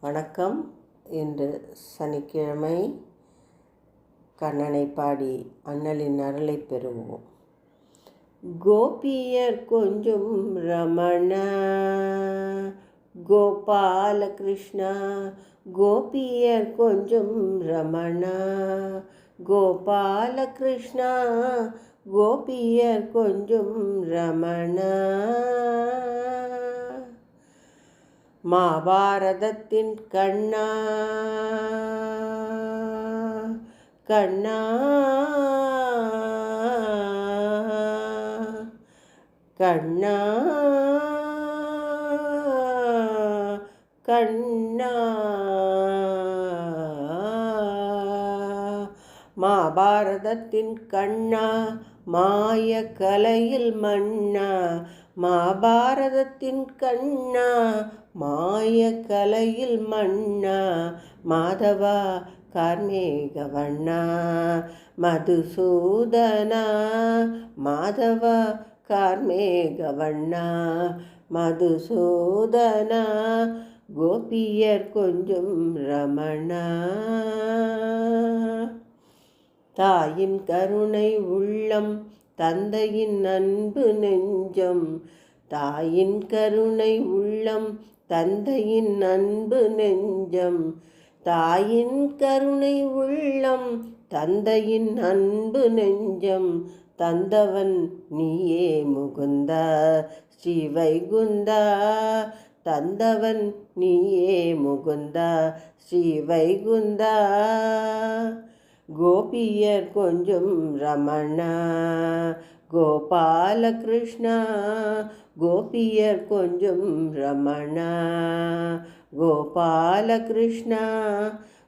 வணக்கம். இன்று சனிக்கிழமை கண்ணனை பாடி அண்ணலின் அருளை பெறுவோம். கோபியர் கொஞ்சம் ரமண கோபாலகிருஷ்ணா கோபியர் கொஞ்சம் ரமண கோபாலகிருஷ்ணா கோபியர் கொஞ்சம் ரமணா. மாபாரதத்தின் கண்ணா கண்ணா. கண்ணா கண்ணா. மாபாரதத்தின் கண்ணா மாய கலையில் மன்னா. மாபாரதத்தின் கண்ணா மாய கலையில் மண்ணா மாதவா கார்மேகவண்ணா மதுசூதனா மாதவா கார்மேகவண்ணா மதுசூதனா கோபியர் கொஞ்சம் ரமணா. தாயின் கருணை உள்ளம் தந்தையின் அன்பு நெஞ்சம் தாயின் கருணை உள்ளம் தந்தையின் அன்பு நெஞ்சம் தாயின் கருணை உள்ளம் தந்தையின் அன்பு நெஞ்சம். தந்தவன் நீயே முகுந்தா ஸ்ரீ வைகுந்தா தந்தவன் நீயே முகுந்தா ஸ்ரீ வைகுந்தா கோபியர் கொஞ்சம் ரமணா கோபாலகிருஷ்ணா கோபியர் கொஞ்சம் ரமணா கோபாலகிருஷ்ணா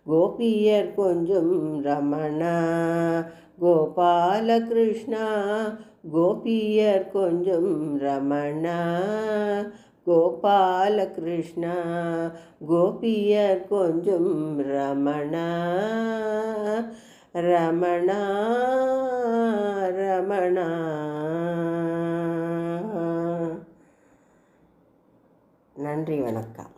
கோபியர் கொஞ்சம் ரமணா கோபாலகிருஷ்ணா கோபியர் கொஞ்சம் ரமணா கோபாலகிருஷ்ணா கோபியர் கொஞ்சம் ரமணா ரமணா ரமணா. நன்றி வணக்கம்.